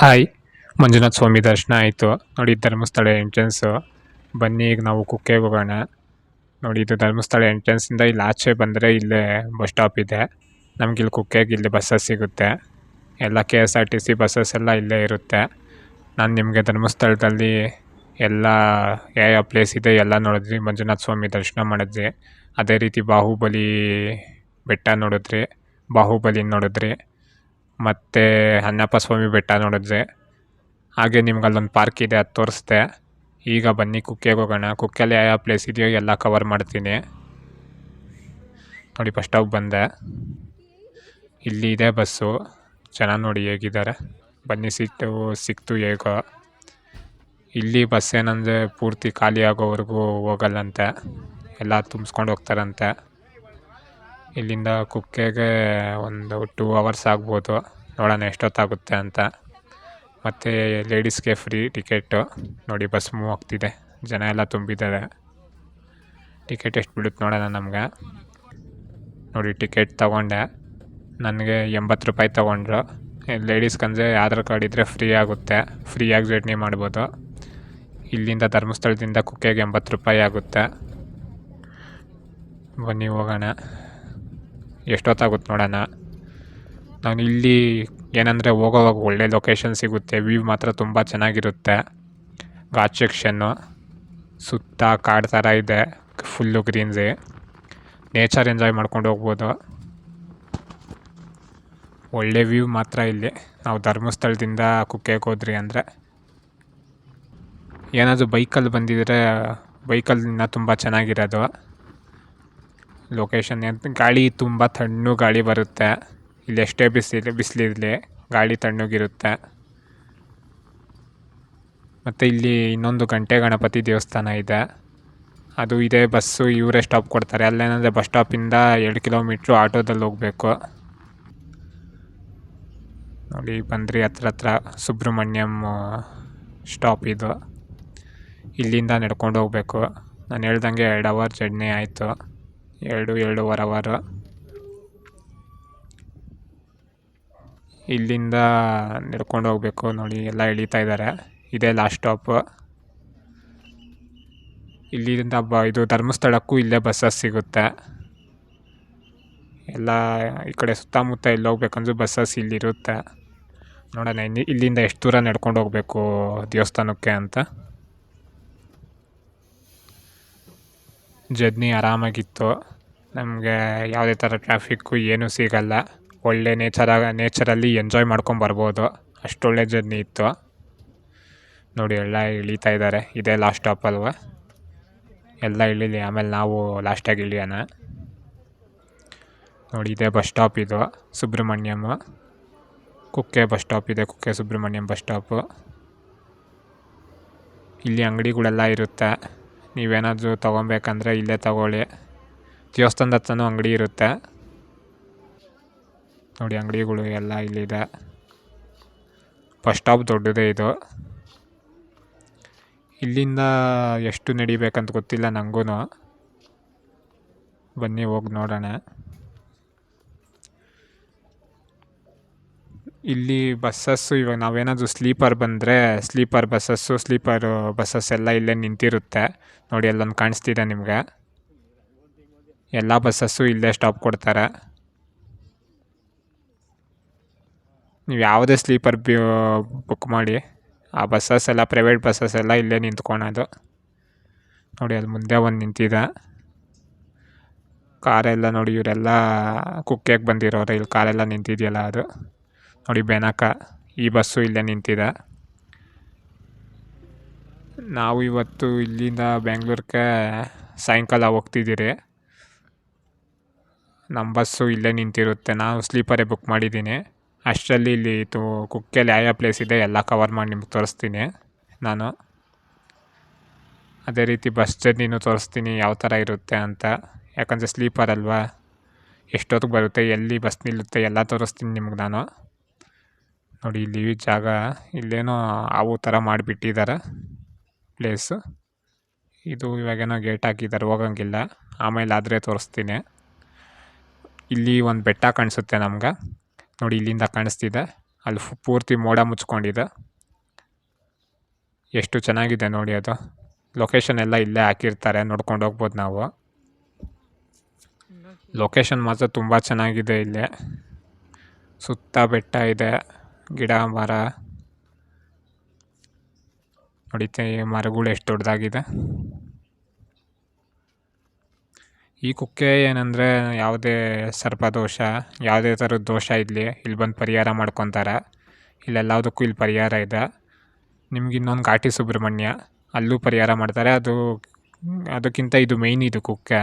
Hi Manjunath ಸ್ವಾಮಿ ದರ್ಶನ ಆಯಿತು. ನೋಡಿ, ಧರ್ಮಸ್ಥಳ ಎಂಟ್ರೆನ್ಸು ಬನ್ನಿ, ಈಗ ನಾವು ಕುಕ್ಕೆಗೆ ಹೋಗೋಣ. ನೋಡಿ, ಇದು ಧರ್ಮಸ್ಥಳ ಎಂಟ್ರೆನ್ಸಿಂದ ಇಲ್ಲಿ ಆಚೆ ಬಂದರೆ ಇಲ್ಲೇ ಬಸ್ ಸ್ಟಾಪ್ ಇದೆ. ನಮ್ಗೆ ಇಲ್ಲಿ ಕುಕ್ಕೆಗೆ ಇಲ್ಲಿ ಬಸ್ಸಸ್ ಸಿಗುತ್ತೆ. ಎಲ್ಲ K S R T C buses ಎಲ್ಲ ಇಲ್ಲೇ ಇರುತ್ತೆ. ನಾನು ನಿಮಗೆ ಧರ್ಮಸ್ಥಳದಲ್ಲಿ ಎಲ್ಲ ಯಾವ ಪ್ಲೇಸ್ ಇದೆ ಎಲ್ಲ ನೋಡಿದ್ವಿ ಮಂಜುನಾಥ ಸ್ವಾಮಿ ದರ್ಶನ ಮಾಡಿದ್ವಿ ಅದೇ ರೀತಿ ಬಾಹುಬಲಿ ಬೆಟ್ಟ ನೋಡಿದ್ರಿ. ಬಾಹುಬಲಿ ನೋಡಿದ್ರಿ. ಮತ್ತು ಅಣ್ಣಪ್ಪ ಸ್ವಾಮಿ ಬೆಟ್ಟ ನೋಡಿದ್ವಿ. ಹಾಗೆ ನಿಮ್ಗೆ ಅಲ್ಲೊಂದು ಪಾರ್ಕ್ ಇದೆ, ಅದು ತೋರಿಸ್ದೆ. ಈಗ ಬನ್ನಿ, ಕುಕ್ಕೆಗೆ ಹೋಗೋಣ. ಕುಕ್ಕೆಯಲ್ಲಿ ಯಾವ ಯಾವ ಪ್ಲೇಸ್ ಇದೆಯೋ ಎಲ್ಲ ಕವರ್ ಮಾಡ್ತೀನಿ. ನೋಡಿ ಫಸ್ಟ್ ಸ್ಟಾಪ್ ಬಂದೆ. ಇಲ್ಲಿ ಇದೆ ಬಸ್ಸು ಚೆನ್ನಾಗಿ ನೋಡಿ ಹೇಗಿದ್ದಾರೆ. ಬನ್ನಿ, ಸಿಟ್ಟು, ಸಿಕ್ತು ಹೇಗೋ. ಇಲ್ಲಿ ಬಸ್ ಏನಂದರೆ ಪೂರ್ತಿ ಖಾಲಿ ಆಗೋವರೆಗೂ ಹೋಗಲ್ಲಂತೆ. ಎಲ್ಲ ತುಂಬಿಸ್ಕೊಂಡು ಹೋಗ್ತಾರಂತೆ. ಇಲ್ಲಿಂದ ಕುಕ್ಕೆಗೆ ಒಂದು ಟೂ ಅವರ್ಸ್ ಆಗ್ಬೋದು. ನೋಡೋಣ ಎಷ್ಟೊತ್ತಾಗುತ್ತೆ ಅಂತ. ಮತ್ತು ಲೇಡೀಸ್ಗೆ ಫ್ರೀ ಟಿಕೆಟು ನೋಡಿ ಬಸ್ ಮೂವ್ ಆಗ್ತಿದೆ. ಜನ ಎಲ್ಲ ತುಂಬಿದ್ದಾರೆ. ಟಿಕೆಟ್ ಎಷ್ಟು ಬಿಡುತ್ತೆ ನೋಡೋಣ ನಮಗೆ. ನೋಡಿ ಟಿಕೆಟ್ ತೊಗೊಂಡೆ. ನನಗೆ ಎಂಬತ್ತು ರೂಪಾಯಿ ತೊಗೊಂಡ್ರು. ಲೇಡೀಸ್ಗಂದರೆ ಆಧಾರ್ ಕಾರ್ಡ್ ಇದ್ದರೆ ಫ್ರೀ ಆಗುತ್ತೆ. ಫ್ರೀಯಾಗಿ ಜರ್ನಿ ಮಾಡ್ಬೋದು. ಇಲ್ಲಿಂದ ಧರ್ಮಸ್ಥಳದಿಂದ ಕುಕ್ಕೆಗೆ ಎಂಬತ್ತು ರೂಪಾಯಿ ಆಗುತ್ತೆ. ಬನ್ನಿ ಹೋಗೋಣ. ಎಷ್ಟೊತ್ತಾಗುತ್ತೆ ನೋಡೋಣ. ನಾನು ಇಲ್ಲಿ ಏನಂದರೆ ಹೋಗೋವಾಗ ಒಳ್ಳೆ ಲೊಕೇಶನ್ ಸಿಗುತ್ತೆ. ವ್ಯೂ ಮಾತ್ರ ತುಂಬ ಚೆನ್ನಾಗಿರುತ್ತೆ. ಘಾಟ್ ಸೆಕ್ಷನ್ನು ಸುತ್ತ ಕಾಡು ಥರ ಇದೆ. ಫುಲ್ಲು ಗ್ರೀನ್ಸಿ ನೇಚರ್ ಎಂಜಾಯ್ ಮಾಡ್ಕೊಂಡು ಹೋಗ್ಬೋದು. ಒಳ್ಳೆ ವ್ಯೂ ಮಾತ್ರ ಇಲ್ಲಿ. ನಾವು ಧರ್ಮಸ್ಥಳದಿಂದ ಕುಕ್ಕೆಗೆ ಹೋದ್ರಿ ಅಂದರೆ. ಏನಾದರೂ ಬೈಕಲ್ಲಿ ಬಂದಿದ್ದರೆ ಬೈಕಲ್ಲಿ ತುಂಬ ಚೆನ್ನಾಗಿರೋದು. ಲೊಕೇಶನ್ ಅಂತ ಗಾಳಿ ತುಂಬ ತಣ್ಣು ಗಾಳಿ ಬರುತ್ತೆ. ಇಲ್ಲಿ ಎಷ್ಟೇ ಬಿಸಿಲು, ಬಿಸಿಲಿರಲಿ ಗಾಳಿ ತಣ್ಣಗಿರುತ್ತೆ. ಮತ್ತು ಇಲ್ಲಿ ಇನ್ನೊಂದು ಗಂಟೆ ಗಣಪತಿ ದೇವಸ್ಥಾನ ಇದೆ. ಅದು ಇದೇ, ಬಸ್ಸು ಇವರೇ ಸ್ಟಾಪ್ ಕೊಡ್ತಾರೆ. ಅಲ್ಲೇನಂದರೆ ಬಸ್ ಸ್ಟಾಪಿಂದ ಎರಡು ಕಿಲೋಮೀಟ್ರು ಆಟೋದಲ್ಲಿ ಹೋಗಬೇಕು. ನೋಡಿ, ಬಂದ್ರಿ ಹತ್ರ ಹತ್ರ ಸುಬ್ರಹ್ಮಣ್ಯಂ ಸ್ಟಾಪ್ ಇದು. ಇಲ್ಲಿಂದ ನಡ್ಕೊಂಡು ಹೋಗಬೇಕು. ನಾನು ಹೇಳ್ದಂಗೆ ಎರಡು ಅವರ್ ಜರ್ನಿ ಆಯಿತು. ಎರಡು ಎರಡೂವರೆ ಅವರು ಇಲ್ಲಿಂದ ನಡ್ಕೊಂಡು ಹೋಗಬೇಕು ನೋಡಿ, ಎಲ್ಲ ಇಳಿತಾ ಇದ್ದಾರೆ. ಇದೇ ಲಾಸ್ಟ್ ಸ್ಟಾಪ್ ಇಲ್ಲಿಂದ ಬ, ಇದು ಧರ್ಮಸ್ಥಳಕ್ಕೂ ಇಲ್ಲೇ ಬಸ್ಸಸ್ ಸಿಗುತ್ತೆ. ಎಲ್ಲ ಈ ಕಡೆ ಸುತ್ತಮುತ್ತ ಎಲ್ಲಿ ಹೋಗ್ಬೇಕಂದ್ರೂ ಬಸ್ಸಸ್ ಇಲ್ಲಿರುತ್ತೆ. ನೋಡೋಣ ಇಲ್ಲಿಂದ ಎಷ್ಟು ದೂರ ನಡ್ಕೊಂಡು ಹೋಗಬೇಕು ದೇವಸ್ಥಾನಕ್ಕೆ ಅಂತ. ಜರ್ನಿ ಆರಾಮಾಗಿತ್ತು. ನಮಗೆ ಯಾವುದೇ ಥರ ಟ್ರಾಫಿಕ್ಕು ಏನೂ ಸಿಗಲ್ಲ. ಒಳ್ಳೆ ನೇಚರಾಗ ನೇಚರಲ್ಲಿ ಎಂಜಾಯ್ ಮಾಡ್ಕೊಂಡು ಮಾಡ್ಕೊಂಬರ್ಬೋದು ಅಷ್ಟೊಳ್ಳೆ ಜರ್ನಿ ಇತ್ತು. ನೋಡಿ, ಎಲ್ಲ ಇಳಿತಾ ಇದ್ದಾರೆ ಇದೇ ಲಾಸ್ಟ್ ಸ್ಟಾಪ್ ಅಲ್ವಾ. ಎಲ್ಲ ಇಳಿಲಿ. ಆಮೇಲೆ ನಾವು ಲಾಸ್ಟಾಗಿ ಇಳಿಯೋಣ. ನೋಡಿ, ಇದೇ ಬಸ್ ಸ್ಟಾಪ್ ಇದು. ಸುಬ್ರಹ್ಮಣ್ಯಮ್ ಕುಕ್ಕೆ ಬಸ್ ಸ್ಟಾಪ್ ಇದೆ. ಕುಕ್ಕೆ ಸುಬ್ರಹ್ಮಣ್ಯಂ ಬಸ್ ಸ್ಟಾಪು ಇಲ್ಲಿ ಅಂಗಡಿಗಳೆಲ್ಲ ಇರುತ್ತೆ. ನೀವೇನಾದರೂ ತೊಗೊಬೇಕಂದ್ರೆ ಇಲ್ಲೇ ತಗೊಳ್ಳಿ. ದೇವಸ್ಥಾನದ ಹತ್ರನೂ ಅಂಗಡಿ ಇರುತ್ತೆ. ನೋಡಿ, ಅಂಗಡಿಗಳು ಎಲ್ಲ ಇಲ್ಲಿದೆ. ಬಸ್ ಸ್ಟಾಪ್ ದೊಡ್ಡದೇ ಇದು. ಇಲ್ಲಿಂದ ಎಷ್ಟು ನಡಿಬೇಕಂತ ಗೊತ್ತಿಲ್ಲ ನನಗೂ ಬನ್ನಿ, ಹೋಗಿ ನೋಡೋಣ. ಇಲ್ಲಿ ಬಸ್ಸಸ್ಸು ಇವಾಗ ನಾವೇನಾದರೂ ಸ್ಲೀಪರ್ ಬಂದರೆ ಸ್ಲೀಪರ್ ಬಸ್ಸಸ್ಸು, ಸ್ಲೀಪರ್ ಬಸ್ಸಸ್ ಎಲ್ಲ ಇಲ್ಲೇ ನಿಂತಿರುತ್ತೆ. ನೋಡಿ, ಅಲ್ಲೊಂದು ಕಾಣಿಸ್ತಿದೆ ನಿಮಗೆ. ಎಲ್ಲ ಬಸ್ಸಸ್ಸು ಇಲ್ಲೇ ಸ್ಟಾಪ್ ಕೊಡ್ತಾರೆ. ನೀವು ಯಾವುದೇ ಸ್ಲೀಪರ್ ಬುಕ್ ಮಾಡಿ. ಆ ಬಸ್ಸಸ್ ಎಲ್ಲ ಪ್ರೈವೇಟ್ ಬಸ್ಸಸ್ ಎಲ್ಲ ಇಲ್ಲೇ ನಿಂತ್ಕೊಳೋದು. ನೋಡಿ, ಅಲ್ಲಿ ಮುಂದೆ ಒಂದು ನಿಂತಿದೆ. ಕಾರೆಲ್ಲ ನೋಡಿ, ಇವರೆಲ್ಲ ಕುಕ್ಕೆಗೆ ಬಂದಿರೋರು. ಇಲ್ಲಿ ಕಾರೆಲ್ಲ ನಿಂತಿದೆಯಲ್ಲ ಅದು. ನೋಡಿ ಬೆನಕ, ಈ ಬಸ್ಸು ಇಲ್ಲೇ ನಿಂತಿದೆ. ನಾವು ಇವತ್ತು ಇಲ್ಲಿಂದ ಬೆಂಗ್ಳೂರಿಗೆ ಸಾಯಂಕಾಲ ಹೋಗ್ತಿದ್ದೀರಿ. ನಮ್ಮ ಬಸ್ಸು ಇಲ್ಲೇ ನಿಂತಿರುತ್ತೆ. ನಾವು ಸ್ಲೀಪರೇ ಬುಕ್ ಮಾಡಿದ್ದೀನಿ. ಅಷ್ಟರಲ್ಲಿ ಇಲ್ಲಿ ತು ಕುಕ್ಕೆಯಲ್ಲಿ ಯಾವ ಪ್ಲೇಸ್ ಇದೆ. ಎಲ್ಲ ಕವರ್ ಮಾಡಿ ನಿಮ್ಗೆ ತೋರಿಸ್ತೀನಿ ನಾನು. ಅದೇ ರೀತಿ ಬಸ್ ಜರ್ನಿನೂ ತೋರಿಸ್ತೀನಿ ಯಾವ ಥರ ಇರುತ್ತೆ ಅಂತ. ಯಾಕಂದರೆ ಸ್ಲೀಪರ್ ಅಲ್ವಾ? ಎಷ್ಟೊತ್ತಿಗೆ ಬರುತ್ತೆ? ಎಲ್ಲಿ ಬಸ್ ನಿಲ್ಲುತ್ತೆ? ಎಲ್ಲ ತೋರಿಸ್ತೀನಿ ನಿಮ್ಗೆ ನಾನು. ನೋಡಿ, ಇಲ್ಲಿ ಜಾಗ ಇಲ್ಲೇನೋ ಹಾವು ಥರ ಮಾಡಿಬಿಟ್ಟಿದ್ದಾರೆ ಪ್ಲೇಸು ಇದು ಇವಾಗೇನೋ ಗೇಟ್ ಹಾಕಿದ್ದಾರೆ ಹೋಗಂಗಿಲ್ಲ. ಆಮೇಲೆ ಆದರೆ ತೋರಿಸ್ತೀನಿ. ಇಲ್ಲಿ ಒಂದು ಬೆಟ್ಟ ಕಾಣಿಸುತ್ತೆ ನಮ್ಗೆ. ನೋಡಿ, ಇಲ್ಲಿಂದ ಕಾಣಿಸ್ತಿದೆ. ಅಲ್ಲಿ ಪೂರ್ತಿ ಮೋಡ ಮುಚ್ಕೊಂಡಿದೆ. ಎಷ್ಟು ಚೆನ್ನಾಗಿದೆ ನೋಡಿ ಅದು. ಲೊಕೇಶನ್ ಎಲ್ಲ ಇಲ್ಲೇ ಹಾಕಿರ್ತಾರೆ, ನೋಡ್ಕೊಂಡು ಹೋಗ್ಬೋದು ನಾವು. ಲೊಕೇಶನ್ ಮಾತ್ರ ತುಂಬ ಚೆನ್ನಾಗಿದೆ ಇಲ್ಲೇ. ಸುತ್ತ ಬೆಟ್ಟ ಇದೆ. ಗಿಡ, ಮರ ನೋಡಿತೆ ಮರಗಳು ಎಷ್ಟು ದೊಡ್ಡದಾಗಿದೆ. ಈ ಕುಕ್ಕೆ ಏನಂದರೆ ಯಾವುದೇ ಸರ್ಪದೋಷ, ಯಾವುದೇ ಥರದ ದೋಷ ಇರಲಿ, ಇಲ್ಲಿ ಬಂದು ಪರಿಹಾರ ಮಾಡ್ಕೊತಾರೆ. ಇಲ್ಲೆಲ್ಲದಕ್ಕೂ ಇಲ್ಲಿ ಪರಿಹಾರ ಇದೆ. ನಿಮ್ಗೆ ಇನ್ನೊಂದು ಘಾಟಿ ಸುಬ್ರಹ್ಮಣ್ಯ, ಅಲ್ಲೂ ಪರಿಹಾರ ಮಾಡ್ತಾರೆ. ಅದು, ಅದಕ್ಕಿಂತ ಇದು ಮೇಯ್ನ್ ಇದು ಕುಕ್ಕೆ.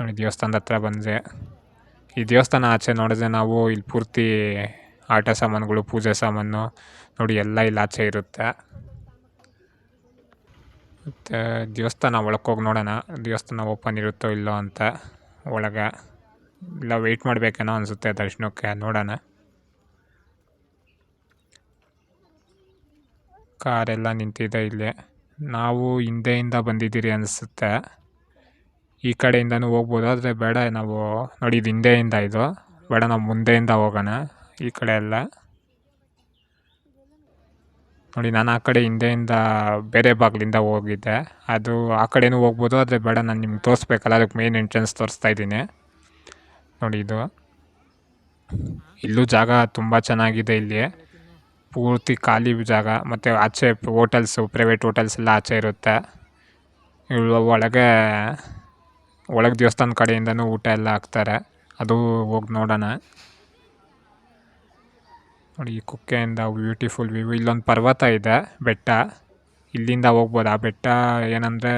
ನೋಡಿ, ದೇವಸ್ಥಾನದ ಹತ್ರ ಬಂದರೆ ಈ ದೇವಸ್ಥಾನ ಆಚೆ ನೋಡಿದ್ರೆ ನಾವು ಇಲ್ಲಿ ಪೂರ್ತಿ ಆಟ ಸಾಮಾನುಗಳು, ಪೂಜೆ ಸಾಮಾನು, ನೋಡಿ ಎಲ್ಲ ಇಲ್ಲಾಚೆ ಇರುತ್ತೆ. ಮತ್ತು ದೇವಸ್ಥಾನ ಒಳಕ್ಕೆ ಹೋಗಿ ನೋಡೋಣ, ದೇವಸ್ಥಾನ ಓಪನ್ ಇರುತ್ತೋ ಇಲ್ಲೋ ಅಂತ ಒಳಗೆ. ಇಲ್ಲ ವೆಯ್ಟ್ ಮಾಡಬೇಕೇನೋ ಅನಿಸುತ್ತೆ ದರ್ಶನಕ್ಕೆ, ನೋಡೋಣ. ಕಾರೆಲ್ಲ ನಿಂತಿದೆ ಇಲ್ಲಿ. ನಾವು ಹಿಂದೆಯಿಂದ ಬಂದಿದ್ದೀರಿ ಅನಿಸುತ್ತೆ. ಈ ಕಡೆಯಿಂದನೂ ಹೋಗ್ಬೋದು, ಆದರೆ ಬೇಡ ನಾವು, ನೋಡಿ ಇದು ಹಿಂದೆಯಿಂದ ಇದು. ಬೇಡ, ನಾವು ಮುಂದೆಯಿಂದ ಹೋಗೋಣ. ಈ ಕಡೆ ಎಲ್ಲ. ನೋಡಿ, ನಾನು ಆ ಕಡೆ ಹಿಂದೆಯಿಂದ ಬೇರೆ ಬಾಗಿಲಿಂದ ಹೋಗಿದ್ದೆ. ಅದು ಆ ಕಡೆನೂ ಹೋಗ್ಬೋದು, ಆದರೆ ಬೇಡ, ನಾನು ನಿಮ್ಗೆ ತೋರಿಸ್ಬೇಕಲ್ಲ, ಅದಕ್ಕೆ ಮೇನ್ ಎಂಟ್ರೆನ್ಸ್ ತೋರಿಸ್ತಾ ಇದ್ದೀನಿ. ನೋಡಿ ಇದು. ಇಲ್ಲೂ ಜಾಗ ತುಂಬ ಚೆನ್ನಾಗಿದೆ ಇಲ್ಲಿ. ಪೂರ್ತಿ ಖಾಲಿ ಜಾಗ, ಮತ್ತು ಆಚೆ ಹೋಟೆಲ್ಸು ಪ್ರೈವೇಟ್ ಹೋಟೆಲ್ಸ್ ಎಲ್ಲ ಆಚೆ ಇರುತ್ತೆ. ಒಳಗೆ ಒಳಗೆ ದೇವಸ್ಥಾನ ಕಡೆಯಿಂದನೂ ಊಟ ಎಲ್ಲ ಹಾಕ್ತಾರೆ. ಅದು ಹೋಗಿ ನೋಡೋಣ. ನೋಡಿ, ಈ ಕುಕ್ಕೆಯಿಂದ ಬ್ಯೂಟಿಫುಲ್ ವ್ಯೂ ಇಲ್ಲೊಂದು ಪರ್ವತ ಇದೆ, ಬೆಟ್ಟ. ಇಲ್ಲಿಂದ ಹೋಗ್ಬೋದು. ಆ ಬೆಟ್ಟ ಏನಂದರೆ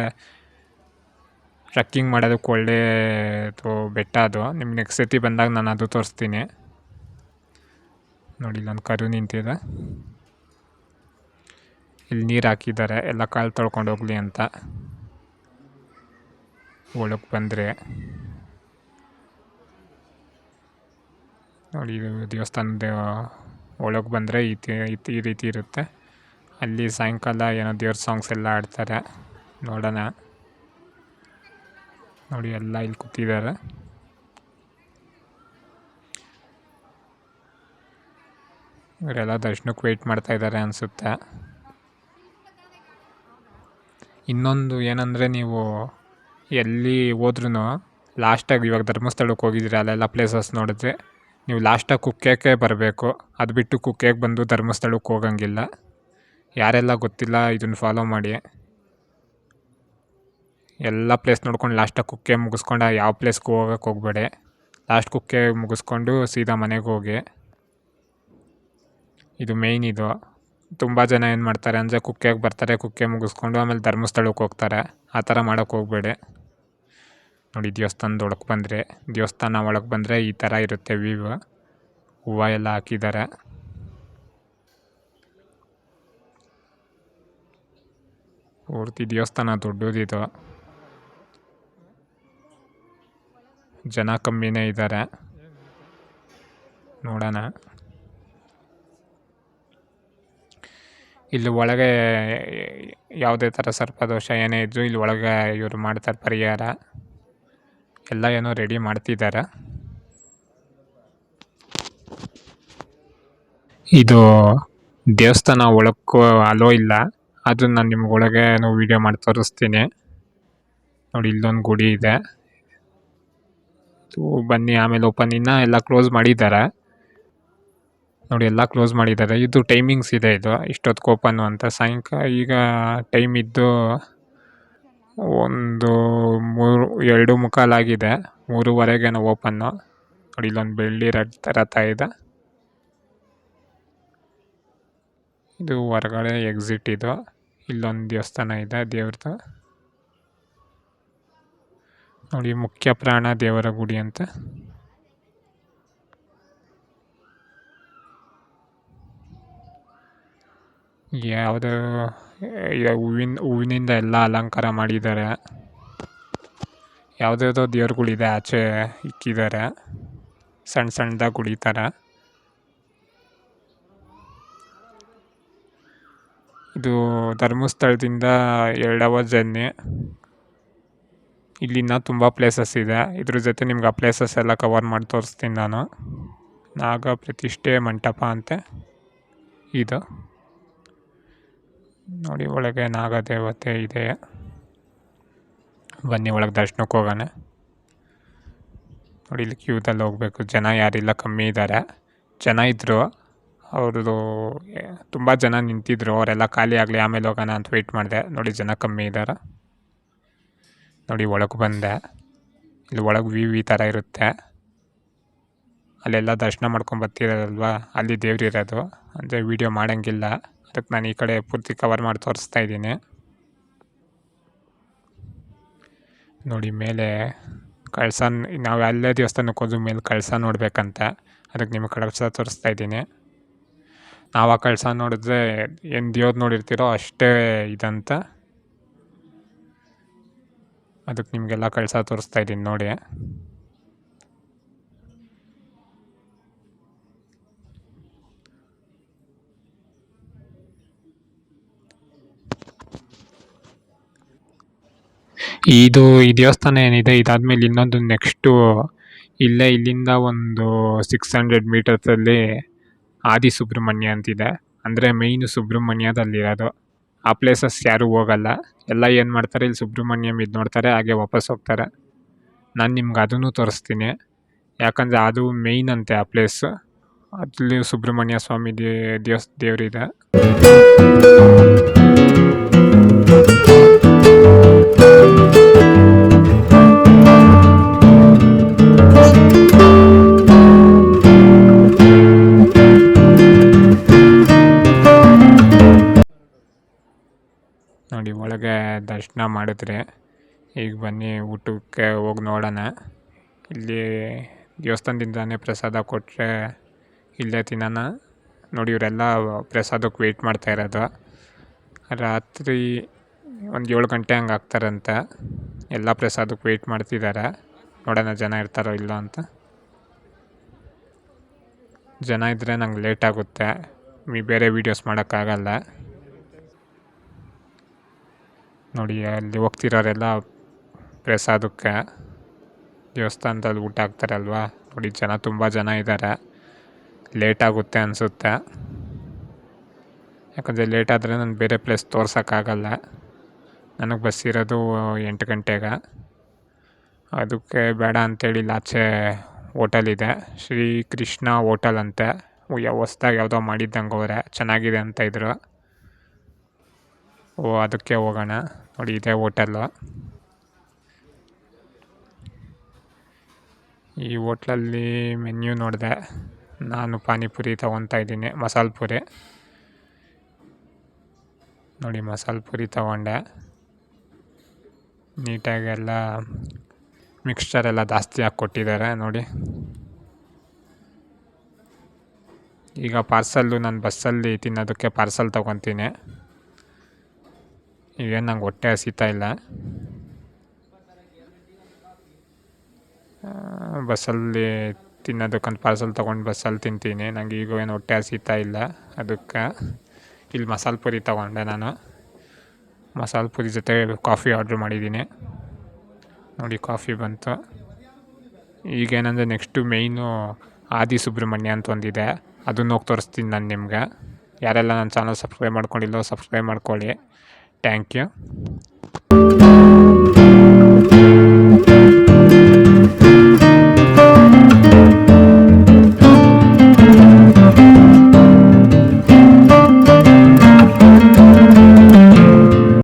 ಟ್ರಕ್ಕಿಂಗ್ ಮಾಡೋದಕ್ಕೆ ಒಳ್ಳೆಯದು ಬೆಟ್ಟ ಅದು. ನಿಮ್ಗೆ ನೆಕ್ಸ್ಟ್ ಸತಿ ಬಂದಾಗ ನಾನು ಅದು ತೋರಿಸ್ತೀನಿ. ನೋಡಿ, ಇಲ್ಲೊಂದು ಕರು ನಿಂತಿದೆ. ಇಲ್ಲಿ ನೀರು ಹಾಕಿದ್ದಾರೆ. ಎಲ್ಲ ಕಾಲು ತೊಳ್ಕೊಂಡು ಹೋಗಲಿ ಅಂತ. ಒಳಗೆ ಬಂದರೆ. ನೋಡಿ, ಇದು ದೇವಸ್ಥಾನದ ಒಳಗೆ ಬಂದರೆ ಈ ಈ ರೀತಿ ಇರುತ್ತೆ. ಅಲ್ಲಿ ಸಾಯಂಕಾಲ ಏನೋ ದೇವ್ರ ಸಾಂಗ್ಸ್ ಎಲ್ಲ ಆಡ್ತಾರೆ ನೋಡೋಣ. ನೋಡಿ, ಎಲ್ಲ ಇಲ್ಲಿ ಕೂತಿದ್ದಾರೆ. ಇವರೆಲ್ಲ ದರ್ಶನಕ್ಕೆ ವೆಯ್ಟ್ ಮಾಡ್ತಾ ಇದ್ದಾರೆ ಅನಿಸುತ್ತೆ. ಇನ್ನೊಂದು ಏನಂದರೆ ನೀವು ಎಲ್ಲಿ ಹೋದ್ರೂ ಲಾಸ್ಟಾಗಿ ಇವಾಗ ಧರ್ಮಸ್ಥಳಕ್ಕೆ ಹೋಗಿದ್ದೀರಿ, ಅಲ್ಲೆಲ್ಲ ಪ್ಲೇಸಸ್ ನೋಡಿದ್ರೆ. ನೀವು ಲಾಸ್ಟಾಗಿ ಕುಕ್ಕೆಗೆ ಬರಬೇಕು. ಅದು ಬಿಟ್ಟು ಕುಕ್ಕೆಗೆ ಬಂದು ಧರ್ಮಸ್ಥಳಕ್ಕೆ ಹೋಗಂಗಿಲ್ಲ. ಯಾರೆಲ್ಲ ಗೊತ್ತಿಲ್ಲ ಇದನ್ನು ಫಾಲೋ ಮಾಡಿ. ಎಲ್ಲ ಪ್ಲೇಸ್ ನೋಡ್ಕೊಂಡು ಲಾಸ್ಟಾಗಿ ಕುಕ್ಕೆ ಮುಗಿಸ್ಕೊಂಡು ಯಾವ ಪ್ಲೇಸ್ಗೂ ಹೋಗಕ್ಕೆ ಹೋಗಬೇಡಿ. ಲಾಸ್ಟ್ ಕುಕ್ಕೆ ಮುಗಿಸ್ಕೊಂಡು ಸೀದಾ ಮನೆಗೆ ಹೋಗಿ. ಇದು ಮೇಯ್ನ್ ಇದು. ತುಂಬ ಜನ ಏನು ಮಾಡ್ತಾರೆ ಅಂದರೆ ಕುಕ್ಕೆಗೆ ಬರ್ತಾರೆ ಕುಕ್ಕೆ ಮುಗಿಸ್ಕೊಂಡು ಆಮೇಲೆ ಧರ್ಮಸ್ಥಳಕ್ಕೆ ಹೋಗ್ತಾರೆ. ಆ ಥರ ಮಾಡೋಕ್ಕೆ ಹೋಗಬೇಡಿ. ನೋಡಿ, ದೇವಸ್ಥಾನದ ಒಳಗೆ ಬಂದರೆ, ದೇವಸ್ಥಾನ ಒಳಗೆ ಬಂದರೆ ಈ ಥರ ಇರುತ್ತೆ ವ್ಯೂ ಹೂವು ಎಲ್ಲ ಹಾಕಿದ್ದಾರೆ ಪೂರ್ತಿ ದೇವಸ್ಥಾನ ದೊಡ್ಡದಿದು ಜನ ಕಮ್ಮಿನೇ ಇದ್ದಾರೆ ನೋಡೋಣ. ಇಲ್ಲಿ ಒಳಗೆ ಯಾವುದೇ ಥರ ಸರ್ಪದೋಷ ಏನೇ ಇದ್ದರೂ ಇಲ್ಲಿ ಒಳಗೆ ಇವರು ಮಾಡ್ತಾರೆ ಪರಿಹಾರ. ಎಲ್ಲ ಏನೋ ರೆಡಿ ಮಾಡ್ತಿದ್ದಾರೆ ಇದು ದೇವಸ್ಥಾನ ಒಳಕ್ಕೂ ಅಲೋ ಇಲ್ಲ. ಅದು ನಾನು ನಿಮ್ಗೆ ಒಳಗೆ ವಿಡಿಯೋ ಮಾಡಿ ತೋರಿಸ್ತೀನಿ. ನೋಡಿ, ಇಲ್ಲೊಂದು ಗುಡಿ ಇದೆ. ಇದು ಬನ್ನಿ, ಆಮೇಲೆ ಓಪನ್ ಇನ್ನ ಎಲ್ಲ ಕ್ಲೋಸ್ ಮಾಡಿದ್ದಾರೆ ನೋಡಿ, ಎಲ್ಲ ಕ್ಲೋಸ್ ಮಾಡಿದ್ದಾರೆ ಇದು ಟೈಮಿಂಗ್ಸ್ ಇದೆ ಇದು. ಇಷ್ಟೊತ್ತಿಗೆ ಓಪನ್ನು ಅಂತ. ಸಾಯಂಕಾಲ ಈಗ ಟೈಮ್ ಇದ್ದು ಒಂದು ಮೂರು, ಎರಡು ಮುಕ್ಕಾಲಾಗಿದೆ. ಮೂರುವರೆಗೇನೋ ಓಪನ್ನು. ನೋಡಿ, ಇಲ್ಲೊಂದು ಬೆಳ್ಳಿ ರಥ ರಥ ಇದೆ. ಇದು ಹೊರಗಡೆ ಎಕ್ಸಿಟ್ ಇದು. ಇಲ್ಲೊಂದು ದೇವಸ್ಥಾನ ಇದೆ ದೇವ್ರದ್ದು. ನೋಡಿ, ಮುಖ್ಯ ಪ್ರಾಣ ದೇವರ ಗುಡಿ ಅಂತ. ಯಾವುದೋ ಹೂವಿನ, ಹೂವಿನಿಂದ ಎಲ್ಲ ಅಲಂಕಾರ ಮಾಡಿದ್ದಾರೆ. ಯಾವುದ್ಯಾವುದೋ ದೇವ್ರುಗಳಿದೆ ಆಚೆ ಇಕ್ಕಿದ್ದಾರೆ. ಸಣ್ಣ ಸಣ್ಣದಾಗಿ ಗುಡಿ ಥರ ಇದು ಧರ್ಮಸ್ಥಳದಿಂದ ಎರಡು ಅವರ್ ಜರ್ನಿ ಇಲ್ಲಿನ ತುಂಬ ಪ್ಲೇಸಸ್ ಇದೆ. ಇದ್ರ ಜೊತೆ ನಿಮ್ಗೆ ಆ ಪ್ಲೇಸಸ್ ಎಲ್ಲ ಕವರ್ ಮಾಡಿ ತೋರಿಸ್ತೀನಿ ನಾನು. ನಾಗ ಪ್ರತಿಷ್ಠೆ ಮಂಟಪ ಅಂತೆ. ಇದು. ನೋಡಿ, ಒಳಗೆ ನಾಗದೇವತೆ ಇದೆ. ಬನ್ನಿ, ಒಳಗೆ ದರ್ಶನಕ್ಕೆ ಹೋಗೋಣ. ನೋಡಿ, ಇಲ್ಲಿ ಕ್ಯೂದಲ್ಲಿ ಹೋಗಬೇಕು. ಜನ ಯಾರಿಲ್ಲ, ಕಮ್ಮಿ ಇದ್ದಾರೆ ಜನ ಇದ್ದರು ಅವ್ರದ್ದು ತುಂಬ ಜನ ನಿಂತಿದ್ರು. ಅವರೆಲ್ಲ ಖಾಲಿ ಆಗಲಿ, ಆಮೇಲೆ ಹೋಗೋಣ ಅಂತ ವೆಯ್ಟ್ ಮಾಡಿದೆ. ನೋಡಿ, ಜನ ಕಮ್ಮಿ ಇದ್ದಾರೆ ನೋಡಿ, ಒಳಗೆ ಬಂದೆ. ಇಲ್ಲಿ ಒಳಗೆ ವಿ ವಿ ಥರ ಇರುತ್ತೆ. ಅಲ್ಲೆಲ್ಲ ದರ್ಶನ ಮಾಡ್ಕೊಂಡು ಬರ್ತಿರಲ್ವಾ? ಅಲ್ಲಿ ದೇವ್ರು ಇರೋದು. ಅಂದರೆ ವೀಡಿಯೋ ಮಾಡೋಂಗಿಲ್ಲ. ಅದಕ್ಕೆ ನಾನು ಈ ಕಡೆ ಪೂರ್ತಿ ಕವರ್ ಮಾಡಿ ತೋರಿಸ್ತಾ ಇದ್ದೀನಿ. ನೋಡಿ, ಮೇಲೆ ಕಳಸ ನಾವು ಅಲ್ಲೇ ದೇವಸ್ಥಾನಕ್ಕೆ ಹೋದ್ರೂ ಮೇಲೆ ಕಳಸ ನೋಡ್ಬೇಕಂತ. ಅದಕ್ಕೆ ನಿಮಗೆ ಕಳಸ ತೋರಿಸ್ತಾ ಇದ್ದೀನಿ. ನಾವು ಆ ಕಳಸ ನೋಡಿದ್ರೆ ಏನು ದೇವ್ರು ನೋಡಿರ್ತೀರೋ ಅಷ್ಟೇ ಇದಂತ. ಅದಕ್ಕೆ ನಿಮಗೆಲ್ಲ ಕಳಸ ತೋರಿಸ್ತಾ ಇದ್ದೀನಿ ನೋಡಿ. ಇದು ಈ ದೇವಸ್ಥಾನ ಏನಿದೆ, ಇದಾದ್ಮೇಲೆ ಇನ್ನೊಂದು ನೆಕ್ಸ್ಟು ಇಲ್ಲೇ ಇಲ್ಲಿಂದ ಒಂದು ಸಿಕ್ಸ್ ಹಂಡ್ರೆಡ್ ಮೀಟರ್ಸಲ್ಲಿ ಆದಿ ಸುಬ್ರಹ್ಮಣ್ಯ ಅಂತಿದೆ. ಅಂದರೆ ಮೇಯ್ನು ಸುಬ್ರಹ್ಮಣ್ಯದಲ್ಲಿರೋದು ಆ ಪ್ಲೇಸಸ್ ಯಾರೂ ಹೋಗಲ್ಲ. ಎಲ್ಲ ಏನು ಮಾಡ್ತಾರೆ, ಇಲ್ಲಿ ಸುಬ್ರಹ್ಮಣ್ಯಂ ಇದು ನೋಡ್ತಾರೆ, ಹಾಗೆ ವಾಪಸ್ ಹೋಗ್ತಾರೆ. ನಾನು ನಿಮ್ಗೆ ಅದನ್ನು ತೋರಿಸ್ತೀನಿ. ಯಾಕಂದರೆ ಅದು ಮೇಯ್ನ್ ಅಂತೆ ಆ ಪ್ಲೇಸ್ ಅಲ್ಲಿ ಸುಬ್ರಹ್ಮಣ್ಯ ಸ್ವಾಮಿ ದೇವಸ್, ದೇವರಿದೆ. ಒಳಗೆ ದರ್ಶನ ಮಾಡಿದ್ರೆ ಈಗ ಬನ್ನಿ ಊಟಕ್ಕೆ ಹೋಗಿ ನೋಡೋಣ. ಇಲ್ಲಿ ದೇವಸ್ಥಾನದಿಂದಾನೇ ಪ್ರಸಾದ ಕೊಟ್ಟರೆ ಇಲ್ಲೇ ತಿನ್ನೋಣ. ನೋಡಿ ಇವರೆಲ್ಲ ಪ್ರಸಾದಕ್ಕೆ ವೆಯ್ಟ್ ಮಾಡ್ತಾ ಇರೋದು. ರಾತ್ರಿ ಒಂದು ಏಳು ಗಂಟೆ ಹಂಗೆ ಆಗ್ತಾರಂತೆ. ಎಲ್ಲ ಪ್ರಸಾದಕ್ಕೆ ವೆಯ್ಟ್ ಮಾಡ್ತಿದ್ದಾರೆ. ನೋಡೋಣ ಜನ ಇರ್ತಾರೋ ಇಲ್ಲೋ ಅಂತ. ಜನ ಇದ್ದರೆ ನಂಗೆ ಲೇಟ್ ಆಗುತ್ತೆ. ಮೀ ಬೇರೆ ವೀಡಿಯೋಸ್ ಮಾಡೋಕ್ಕಾಗಲ್ಲ. ನೋಡಿ, ಅಲ್ಲಿ ಹೋಗ್ತಿರೋರೆಲ್ಲ ಪ್ರಸಾದಕ್ಕೆ ದೇವಸ್ಥಾನದಲ್ಲಿ ಊಟ ಹಾಕ್ತಾರಲ್ವ? ನೋಡಿ, ಜನ ತುಂಬ ಜನ ಇದ್ದಾರೆ ಲೇಟ್ ಆಗುತ್ತೆ ಅನಿಸುತ್ತೆ. ಯಾಕಂದರೆ ಲೇಟ್ ಆದರೆ ನಾನು ಬೇರೆ ಪ್ಲೇಸ್ ತೋರ್ಸೋಕ್ಕಾಗಲ್ಲ. ನನಗೆ ಬಸ್ ಇರೋದು ಎಂಟು ಗಂಟೆಗೆ. ಅದಕ್ಕೆ ಬೇಡ ಅಂತೇಳಿ ಲಾಚೆ ಹೋಟೆಲ್ ಇದೆ. ಶ್ರೀ ಕೃಷ್ಣ ಹೋಟೆಲ್ ಅಂತೆ ಹೊಸ್ದಾಗಿ ಯಾವುದೋ ಮಾಡಿದ್ದಂಗೆ ಅವರೆ. ಚೆನ್ನಾಗಿದೆ ಅಂತ ಇದ್ರು. ಓ, ಅದಕ್ಕೆ ಹೋಗೋಣ. ನೋಡಿ, ಇದೆ ಹೋಟೆಲ್ಲು ಈ ಹೋಟ್ಲಲ್ಲಿ ಮೆನ್ಯೂ ನೋಡಿದೆ. ನಾನು ಪಾನಿಪುರಿ ತೊಗೊತಾ ಇದ್ದೀನಿ, ಮಸಾಲೆ ಪುರಿ. ನೋಡಿ, ಮಸಾಲೆ ಪುರಿ ತೊಗೊಂಡೆ. ನೀಟಾಗೆಲ್ಲ ಮಿಕ್ಸ್ಚರ್ ಎಲ್ಲ ಜಾಸ್ತಿ ಹಾಕಿ ಕೊಟ್ಟಿದ್ದಾರೆ, ನೋಡಿ. ಈಗ ಪಾರ್ಸಲ್ಲು ನಾನು ಬಸ್ಸಲ್ಲಿ ತಿನ್ನೋದಕ್ಕೆ ಪಾರ್ಸಲ್ ತೊಗೊತೀನಿ. ಈಗೇನು ನಂಗೆ ಹೊಟ್ಟೆ ಹಸಿತಾ ಇಲ್ಲ. ಬಸ್ಸಲ್ಲಿ ತಿನ್ನೋದಕ್ಕಂತ ಪಾರ್ಸಲ್ ತೊಗೊಂಡು ಬಸ್ಸಲ್ಲಿ ತಿಂತೀನಿ. ನನಗೆ ಈಗ ಏನು ಹೊಟ್ಟೆ ಹಸಿತಾ ಇಲ್ಲ. ಅದಕ್ಕೆ ಇಲ್ಲಿ ಮಸಾಲೆ ಪುರಿ ತೊಗೊಂಡೆ ನಾನು. ಮಸಾಲೆ ಪುರಿ ಜೊತೆ ಕಾಫಿ ಆರ್ಡ್ರ್ ಮಾಡಿದ್ದೀನಿ. ನೋಡಿ, ಕಾಫಿ ಬಂತು. ಈಗೇನಂದರೆ ನೆಕ್ಸ್ಟು ಮೇಯ್ನು ಆದಿ ಸುಬ್ರಹ್ಮಣ್ಯ ಅಂತ ಒಂದಿದೆ. ಅದನ್ನ ಹೋಗಿ ತೋರಿಸ್ತೀನಿ ನಾನು ನಿಮ್ಗೆ. ಯಾರೆಲ್ಲ ನನ್ನ ಚಾನಲ್ ಸಬ್ಸ್ಕ್ರೈಬ್ ಮಾಡ್ಕೊಂಡಿಲ್ಲೋ ಸಬ್ಸ್ಕ್ರೈಬ್ ಮಾಡ್ಕೊಳ್ಳಿ. Thank you.